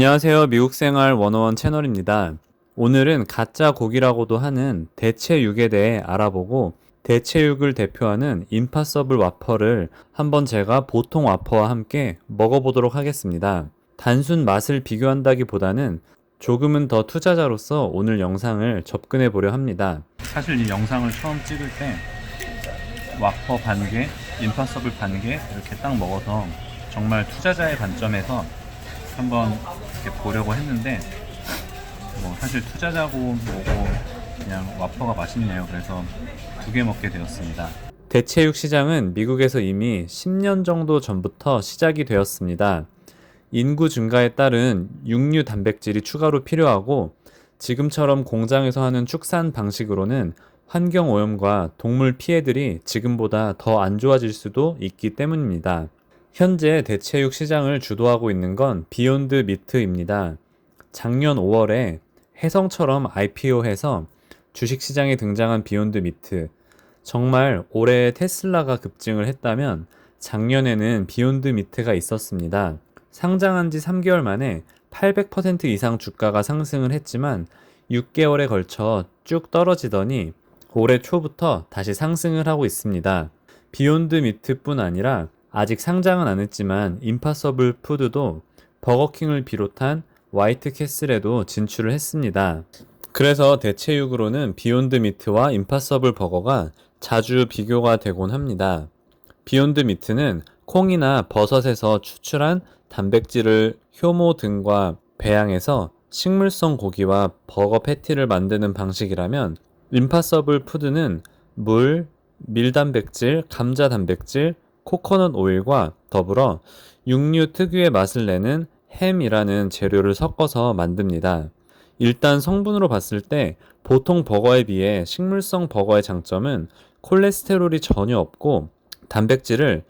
안녕하세요. 미국 생활 101 채널입니다. 오늘은 가짜 고기라고도 하는 대체육에 대해 알아보고 대체육을 대표하는 임파서블 와퍼를 한번 제가 보통 와퍼와 함께 먹어보도록 하겠습니다. 단순 맛을 비교한다기보다는 조금은 더 투자자로서 오늘 영상을 접근해 보려 합니다. 사실 이 영상을 처음 찍을 때 와퍼 반 개, 임파서블 반 개 이렇게 딱 먹어서 정말 투자자의 관점에서 한번 이렇게 보려고 했는데 뭐 사실 투자자고 뭐고 그냥 와퍼가 맛있네요. 그래서 두 개 먹게 되었습니다. 대체육 시장은 미국에서 이미 10년 정도 전부터 시작이 되었습니다. 인구 증가에 따른 육류 단백질이 추가로 필요하고 지금처럼 공장에서 하는 축산 방식으로는 환경 오염과 동물 피해들이 지금보다 더 안 좋아질 수도 있기 때문입니다. 현재 대체육 시장을 주도하고 있는 건 비욘드 미트입니다. 작년 5월에 해성처럼 IPO해서 주식시장에 등장한 비욘드 미트. 정말 올해 테슬라가 급증을 했다면 작년에는 비욘드 미트가 있었습니다. 상장한 지 3개월 만에 800% 이상 주가가 상승을 했지만 6개월에 걸쳐 쭉 떨어지더니 올해 초부터 다시 상승을 하고 있습니다. 비욘드 미트뿐 아니라 아직 상장은 안 했지만 임파서블 푸드도 버거킹을 비롯한 화이트 캐슬에도 진출을 했습니다. 그래서 대체육으로는 비욘드 미트와 임파서블 버거가 자주 비교가 되곤 합니다. 비욘드 미트는 콩이나 버섯에서 추출한 단백질을 효모 등과 배양해서 식물성 고기와 버거 패티를 만드는 방식이라면 임파서블 푸드는 물, 밀단백질, 감자 단백질, 코코넛 오일과 더불어 육류 특유의 맛을 내는 햄이라는 재료를 섞어서 만듭니다. 일단 성분으로 봤을 때 보통 버거에 비해 식물성 버거의 장점은 콜레스테롤이 전혀 없고 단백질을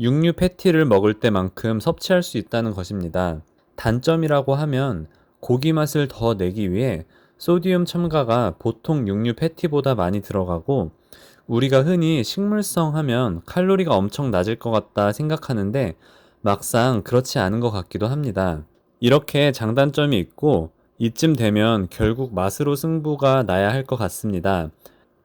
육류 패티를 먹을 때만큼 섭취할 수 있다는 것입니다. 단점이라고 하면 고기 맛을 더 내기 위해 소디움 첨가가 보통 육류 패티보다 많이 들어가고 우리가 흔히 식물성 하면 칼로리가 엄청 낮을 것 같다 생각하는데 막상 그렇지 않은 것 같기도 합니다. 이렇게 장단점이 있고 이쯤 되면 결국 맛으로 승부가 나야 할 것 같습니다.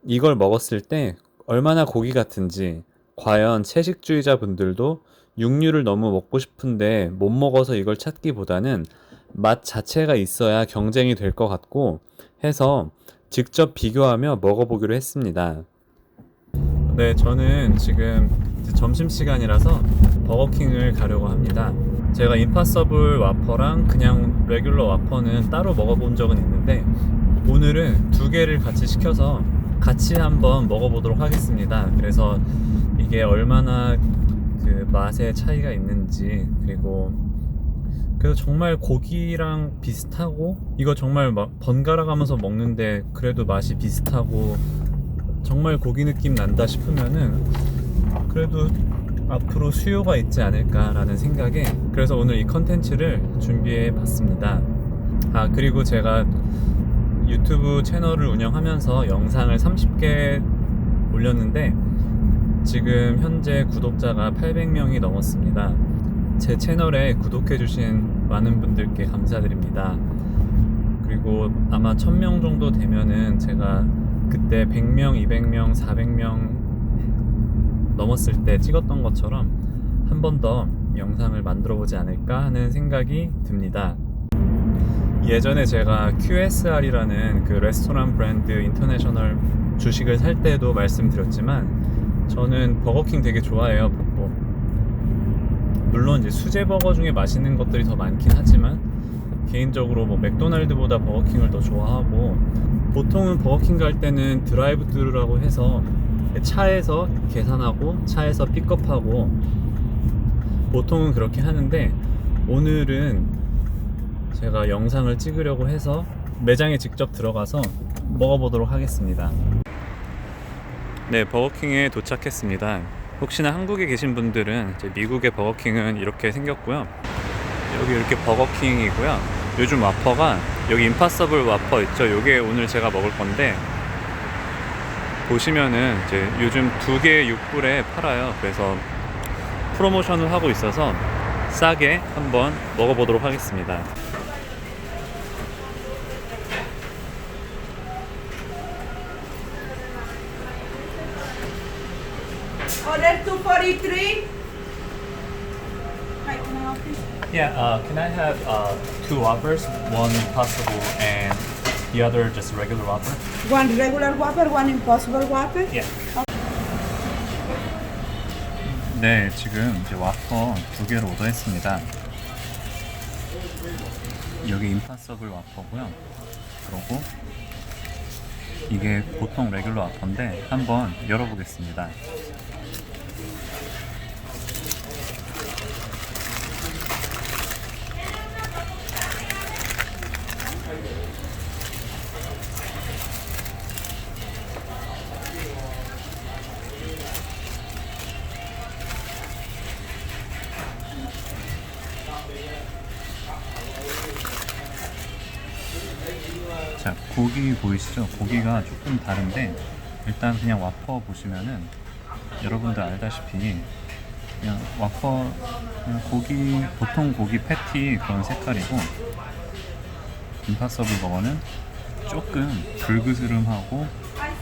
이걸 먹었을 때 얼마나 고기 같은지 과연 채식주의자 분들도 육류를 너무 먹고 싶은데 못 먹어서 이걸 찾기보다는 맛 자체가 있어야 경쟁이 될 것 같고 해서 직접 비교하며 먹어보기로 했습니다. 네, 저는 지금 점심 시간이라서 버거킹을 가려고 합니다. 제가 임파서블 와퍼랑 그냥 레귤러 와퍼는 따로 먹어본 적은 있는데 오늘은 두 개를 같이 시켜서 같이 한번 먹어보도록 하겠습니다. 그래서 이게 얼마나 그 맛의 차이가 있는지 그리고 그래서 정말 고기랑 비슷하고 이거 정말 막 번갈아 가면서 먹는데 그래도 맛이 비슷하고 정말 고기 느낌 난다 싶으면은 그래도 앞으로 수요가 있지 않을까라는 생각에 그래서 오늘 이 컨텐츠를 준비해 봤습니다. 아 그리고 제가 유튜브 채널을 운영하면서 영상을 30개 올렸는데 지금 현재 구독자가 800명이 넘었습니다. 제 채널에 구독해주신 많은 분들께 감사드립니다. 그리고 아마 1000명 정도 되면은 제가 그때 100명, 200명, 400명 넘었을 때 찍었던 것처럼 한 번 더 영상을 만들어 보지 않을까 하는 생각이 듭니다. 예전에 제가 QSR이라는 그 레스토랑 브랜드 인터내셔널 주식을 살 때도 말씀드렸지만 저는 버거킹 되게 좋아해요. 뭐 물론 이제 수제 버거 중에 맛있는 것들이 더 많긴 하지만 개인적으로 뭐 맥도날드보다 버거킹을 더 좋아하고 보통은 버거킹 갈 때는 드라이브 스루라고 해서 차에서 계산하고 차에서 픽업하고 보통은 그렇게 하는데 오늘은 제가 영상을 찍으려고 해서 매장에 직접 들어가서 먹어보도록 하겠습니다. 네, 버거킹에 도착했습니다. 혹시나 한국에 계신 분들은 미국의 버거킹은 이렇게 생겼고요. 여기 이렇게 버거킹이고요. 요즘 와퍼가 여기 임파서블 와퍼 있죠? 요게 오늘 제가 먹을 건데 보시면은 이제 요즘 두 개의 6불에 팔아요. 그래서 프로모션을 하고 있어서 싸게 한번 먹어보도록 하겠습니다. 어, 렛 243. Yeah, uh, can I have uh, two Whoppers? One impossible and the other just regular Whopper? One regular Whopper, one Impossible Whopper. Yeah. 네, 지금 이제 와퍼 두 개를 오더했습니다. 여기 임파서블 와퍼고요. 그리고 이게 보통 레귤러 와퍼인데 한번 열어보겠습니다. 자, 고기 보이시죠? 고기가 조금 다른데 일단 그냥 와퍼 보시면은 여러분들 알다시피 그냥 와퍼 그냥 고기 보통 고기 패티 그런 색깔이고 임파서블 버거는 조금 불그스름하고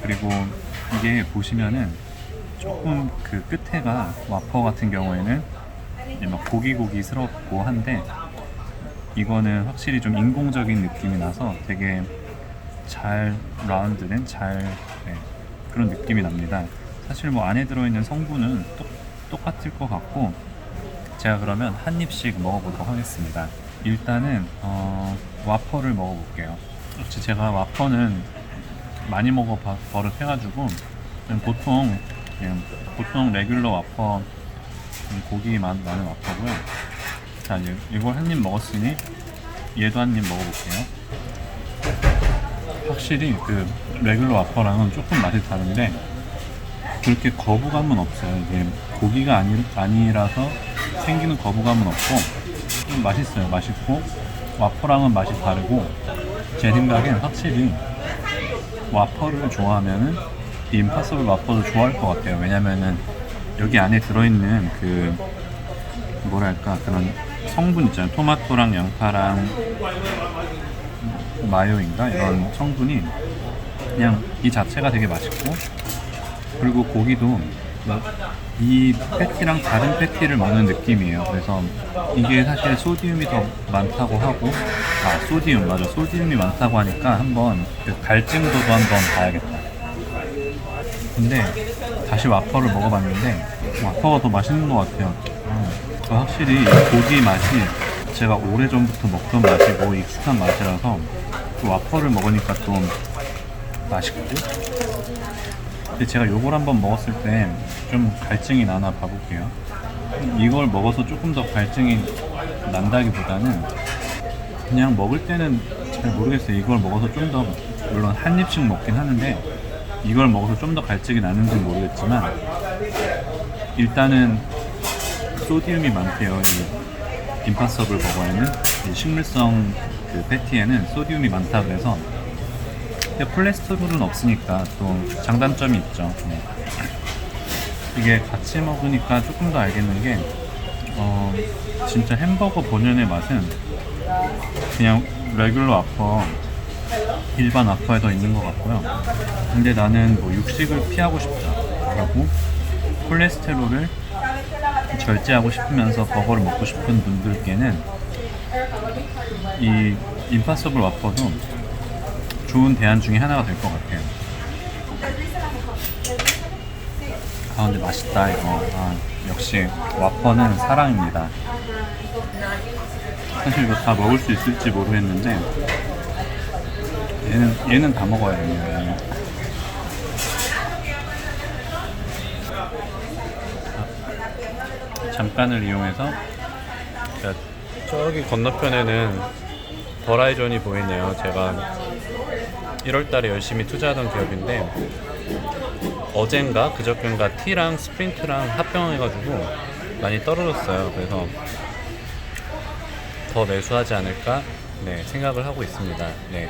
그리고 이게 보시면은 조금 그 끝에가 와퍼 같은 경우에는 막 고기 고기스럽고 한데 이거는 확실히 좀 인공적인 느낌이 나서 되게 잘 라운드된 잘 네, 그런 느낌이 납니다. 사실 뭐 안에 들어있는 성분은 똑, 똑같을 것 같고 제가 그러면 한 입씩 먹어보도록 하겠습니다. 일단은 어, 와퍼를 먹어볼게요. 역시 제가 와퍼는 많이 먹어 봐- 버릇해가지고 보통 보통 레귤러 와퍼 음, 고기 맛 나는 와퍼고요. 자 이제 이걸 한 입 먹었으니 얘도 한 입 먹어볼게요. 확실히 그 레귤러 와퍼랑은 조금 맛이 다른데 그렇게 거부감은 없어요. 이게 고기가 아니, 아니라서 생기는 거부감은 없고 좀 맛있어요. 맛있고 와퍼랑은 맛이 다르고 제 생각엔 확실히 와퍼를 좋아하면은 이 임파서블 와퍼도 좋아할 것 같아요. 왜냐면은 여기 안에 들어있는 그 뭐랄까 그런 성분 있잖아요. 토마토랑 양파랑 마요인가 이런 성분이 그냥 이 자체가 되게 맛있고 그리고 고기도 뭐이 패티랑 다른 패티를 먹는 느낌이에요. 그래서 이게 사실 소디움이 더 많다고 하고 아 소디움 맞아 소디움이 많다고 하니까 한번 그 갈증도도 한번 봐야겠다. 근데 다시 와퍼를 먹어봤는데 와퍼가 더 맛있는 것 같아요. 음, 그 확실히 이 고기 맛이 제가 오래 전부터 먹던 맛이고 익숙한 맛이라서 그 와퍼를 먹으니까 좀 맛있고. 근데 제가 요걸 한번 먹었을 때 좀 갈증이 나나 봐볼게요. 이걸 먹어서 조금 더 갈증이 난다기보다는 그냥 먹을 때는 잘 모르겠어요. 이걸 먹어서 좀 더 물론 한 입씩 먹긴 하는데 이걸 먹어서 좀 더 갈증이 나는지 는 모르겠지만 일단은 소디움이 많대요. 이 임파서블 버거에는 이 식물성 그 패티에는 소디움이 많다 그래서 근데 콜레스테롤은 없으니까 또 장단점이 있죠. 네. 이게 같이 먹으니까 조금 더 알겠는 게 어, 진짜 햄버거 본연의 맛은 그냥 레귤러 아퍼 일반 아퍼에 더 있는 것 같고요. 근데 나는 뭐 육식을 피하고 싶다. 그리고 콜레스테롤을 절제하고 싶으면서 버거를 먹고 싶은 분들께는 이 임파서블 와퍼도 좋은 대안 중에 하나가 될 것 같아요. 아 근데 맛있다 이거. 아, 역시 와퍼는 사랑입니다. 사실 이거 다 먹을 수 있을지 모르겠는데 얘는 얘는 다 먹어야 돼요. 잠깐을 이용해서 자, 저기 건너편에는 버라이존이 보이네요. 제가 1월달에 열심히 투자하던 기업인데 어젠가 그저께인가 T랑 스프린트랑 합병해가지고 많이 떨어졌어요. 그래서 더 매수하지 않을까 네, 생각을 하고 있습니다. 네.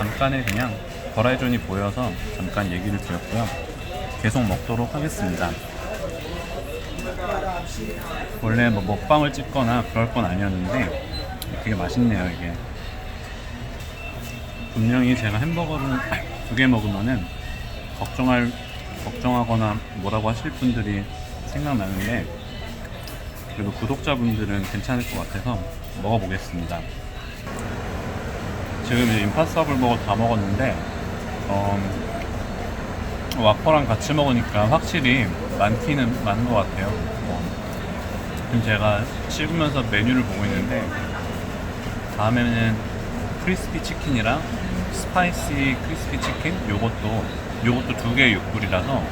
잠깐에 그냥 버라이존이 보여서 잠깐 얘기를 드렸고요. 계속 먹도록 하겠습니다. 원래 뭐 먹방을 찍거나 그럴 건 아니었는데 되게 맛있네요 이게. 분명히 제가 햄버거를 두 개 먹으면은 걱정할 걱정하거나 뭐라고 하실 분들이 생각나는데 그래도 구독자분들은 괜찮을 것 같아서 먹어보겠습니다. 지금 이제 임파서블 버거 다 먹었는데 어, 와퍼랑 같이 먹으니까 확실히 많기는 많은 것 같아요. 어, 지금 제가 씹으면서 메뉴를 보고 있는데 다음에는 크리스피 치킨이랑 스파이시 크리스피 치킨 요것도 요것도 두 개의 6불이라서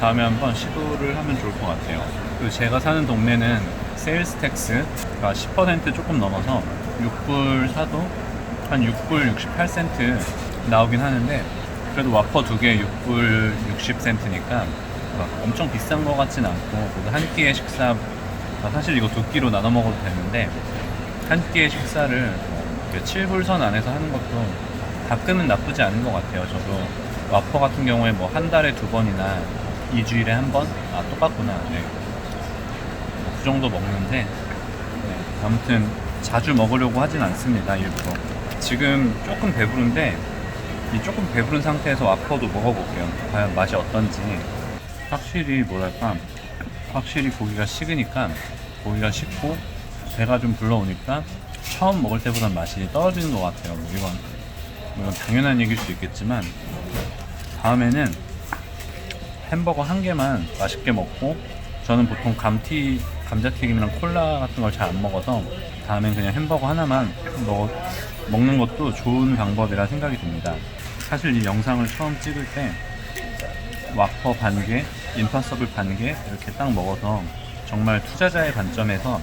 다음에 한번 시도를 하면 좋을 것 같아요. 그리고 제가 사는 동네는 세일스 텍스가 10% 조금 넘어서 6불 사도 한 6불 68센트 나오긴 하는데 그래도 와퍼 두 개 6불 60센트니까 막 엄청 비싼 것 같진 않고 한 끼의 식사 아, 사실 이거 두 끼로 나눠 먹어도 되는데 한 끼의 식사를 뭐 7불 선 안에서 하는 것도 가끔은 나쁘지 않은 것 같아요. 저도 와퍼 같은 경우에 뭐 한 달에 두 번이나 2주일에 한 번? 아 똑같구나. 네. 뭐그 정도 먹는데 네, 아무튼 자주 먹으려고 하진 않습니다. 일부러. 지금 조금 배부른데 이 조금 배부른 상태에서 와퍼도 먹어볼게요. 과연 맛이 어떤지. 확실히 뭐랄까 확실히 고기가 식으니까 고기가 식고 배가 좀 불러오니까 처음 먹을 때보다 맛이 떨어지는 것 같아요. 뭐 이건 뭐 이건 당연한 얘기일 수 있겠지만 다음에는 햄버거 한 개만 맛있게 먹고 저는 보통 감튀 감자튀김이랑 콜라 같은 걸 잘 안 먹어서 다음엔 그냥 햄버거 하나만 먹, 먹는 것도 좋은 방법이라 생각이 듭니다. 사실 이 영상을 처음 찍을 때 와퍼 반개, 임파서블 반개 이렇게 딱 먹어서 정말 투자자의 관점에서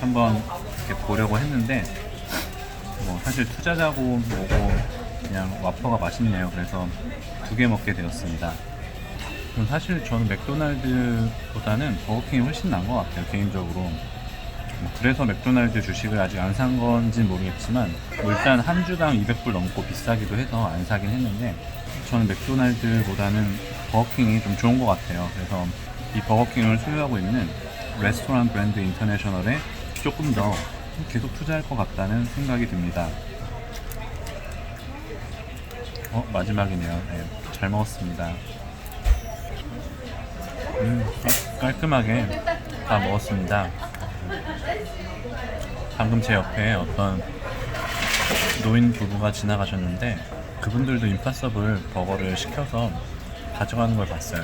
한번 이렇게 보려고 했는데 뭐 사실 투자자고 뭐고 그냥 와퍼가 맛있네요. 그래서 두 개 먹게 되었습니다. 사실 저는 맥도날드보다는 버거킹이 훨씬 나은 것 같아요 개인적으로 뭐 그래서 맥도날드 주식을 아직 안 산 건지는 모르겠지만 뭐 일단 한 주당 200불 넘고 비싸기도 해서 안 사긴 했는데 저는 맥도날드보다는 버거킹이 좀 좋은 것 같아요. 그래서 이 버거킹을 소유하고 있는 레스토랑 브랜드 인터내셔널에 조금 더 계속 투자할 것 같다는 생각이 듭니다. 어 마지막이네요. 네, 잘 먹었습니다. 음, 깔- 깔끔하게 다 먹었습니다. 방금 제 옆에 어떤 노인 부부가 지나가셨는데 그분들도 임파서블 버거를 시켜서 가져가는 걸 봤어요.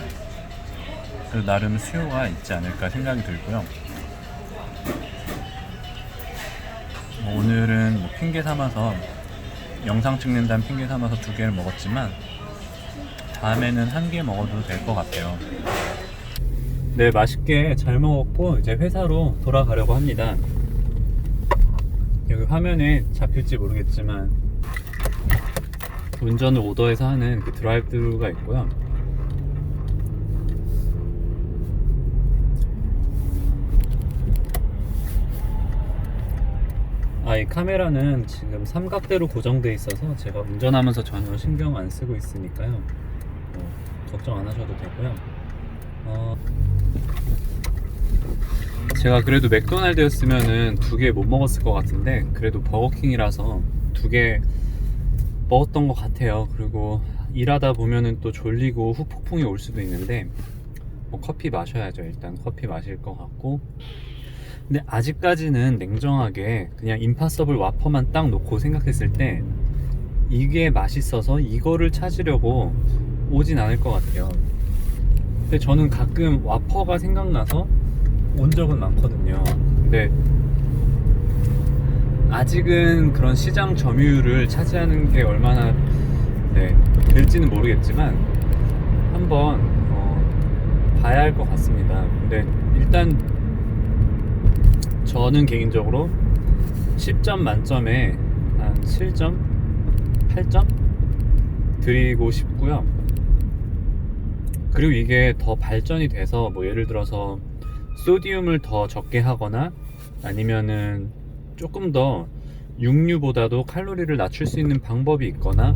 그래서 나름 수요가 있지 않을까 생각이 들고요. 뭐 오늘은 뭐 핑계 삼아서 영상 찍는다는 핑계 삼아서 두 개를 먹었지만 다음에는 한 개 먹어도 될 것 같아요. 네, 맛있게 잘 먹었고 이제 회사로 돌아가려고 합니다. 여기 화면에 잡힐지 모르겠지만 운전을 오더에서 하는 그 드라이브가 있고요. 아, 이 카메라는 지금 삼각대로 고정돼 있어서 제가 운전하면서 전혀 신경 안 쓰고 있으니까요. 뭐, 걱정 안 하셔도 되고요. 어, 제가 그래도 맥도날드였으면은 두 개 못 먹었을 것 같은데 그래도 버거킹이라서 두 개 먹었던 것 같아요. 그리고 일하다 보면은 또 졸리고 후폭풍이 올 수도 있는데 뭐 커피 마셔야죠. 일단 커피 마실 것 같고 근데 아직까지는 냉정하게 그냥 임파서블 와퍼만 딱 놓고 생각했을 때 이게 맛있어서 이거를 찾으려고 오진 않을 것 같아요. 근데 저는 가끔 와퍼가 생각나서 온 적은 많거든요. 근데 아직은 그런 시장 점유율을 차지하는 게 얼마나 네, 될지는 모르겠지만 한번 어, 봐야 할 것 같습니다. 근데 일단 저는 개인적으로 10점 만점에 한 7점, 8점 드리고 싶고요. 그리고 이게 더 발전이 돼서 뭐 예를 들어서 소디움을 더 적게 하거나 아니면은 조금 더 육류보다도 칼로리를 낮출 수 있는 방법이 있거나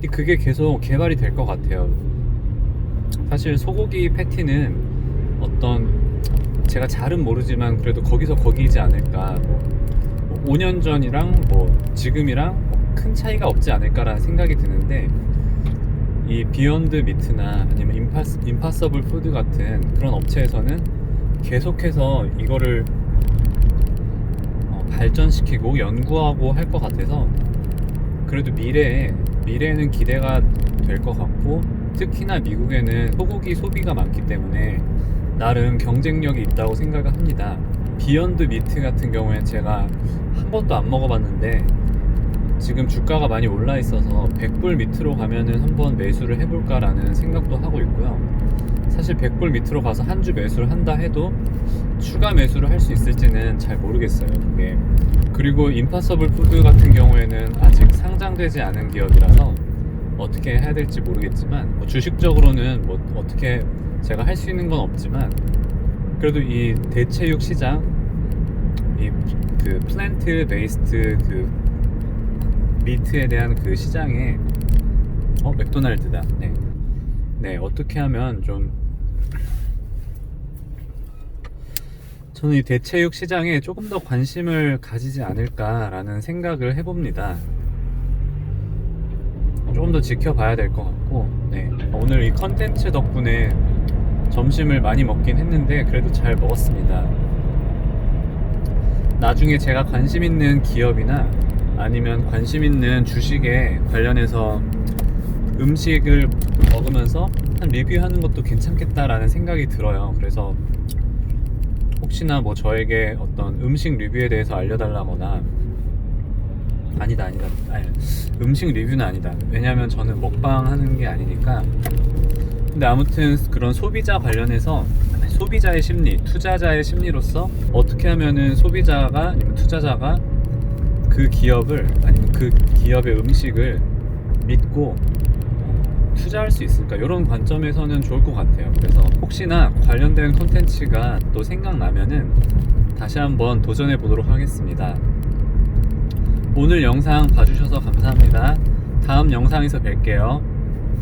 근데 그게 계속 개발이 될 것 같아요. 사실 소고기 패티는 어떤 제가 잘은 모르지만 그래도 거기서 거기이지 않을까. 뭐, 뭐 5년 전이랑 뭐 지금이랑 뭐큰 차이가 없지 않을까라는 생각이 드는데 이 비욘드 미트나 아니면 임파스, 임파서블 푸드 같은 그런 업체에서는 계속해서 이거를 어, 발전시키고 연구하고 할 것 같아서 그래도 미래에 미래에는 기대가 될 것 같고 특히나 미국에는 소고기 소비가 많기 때문에 나름 경쟁력이 있다고 생각을 합니다. 비욘드 미트 같은 경우엔 제가 한 번도 안 먹어봤는데 지금 주가가 많이 올라 있어서 100불 밑으로 가면은 한번 매수를 해볼까라는 생각도 하고 있고요. 사실 100불 밑으로 가서 한 주 매수를 한다 해도 추가 매수를 할 수 있을지는 잘 모르겠어요. 그게 그리고 임파서블 푸드 같은 경우에는 아직 상장되지 않은 기업이라서 어떻게 해야 될지 모르겠지만 뭐 주식적으로는 뭐 어떻게 제가 할 수 있는 건 없지만 그래도 이 대체육 시장 이 그 플랜트 베이스트 그 미트에 대한 그 시장에 어 맥도날드다 네. 네 어떻게 하면 좀 저는 이 대체육 시장에 조금 더 관심을 가지지 않을까라는 생각을 해봅니다. 조금 더 지켜봐야 될 것 같고, 네. 오늘 이 컨텐츠 덕분에 점심을 많이 먹긴 했는데, 그래도 잘 먹었습니다. 나중에 제가 관심 있는 기업이나 아니면 관심 있는 주식에 관련해서 음식을 먹으면서 한 리뷰하는 것도 괜찮겠다라는 생각이 들어요. 그래서 혹시나 뭐 저에게 어떤 음식 리뷰에 대해서 알려달라거나 아니다 아니다. 아니, 음식 리뷰는 아니다. 왜냐면 저는 먹방 하는 게 아니니까. 근데 아무튼 그런 소비자 관련해서 소비자의 심리 투자자의 심리로서 어떻게 하면은 소비자가 아니면 투자자가 그 기업을 아니면 그 기업의 음식을 믿고 투자할 수 있을까? 이런 관점에서는 좋을 것 같아요. 그래서 혹시나 관련된 콘텐츠가 또 생각나면은 다시 한번 도전해 보도록 하겠습니다. 오늘 영상 봐주셔서 감사합니다. 다음 영상에서 뵐게요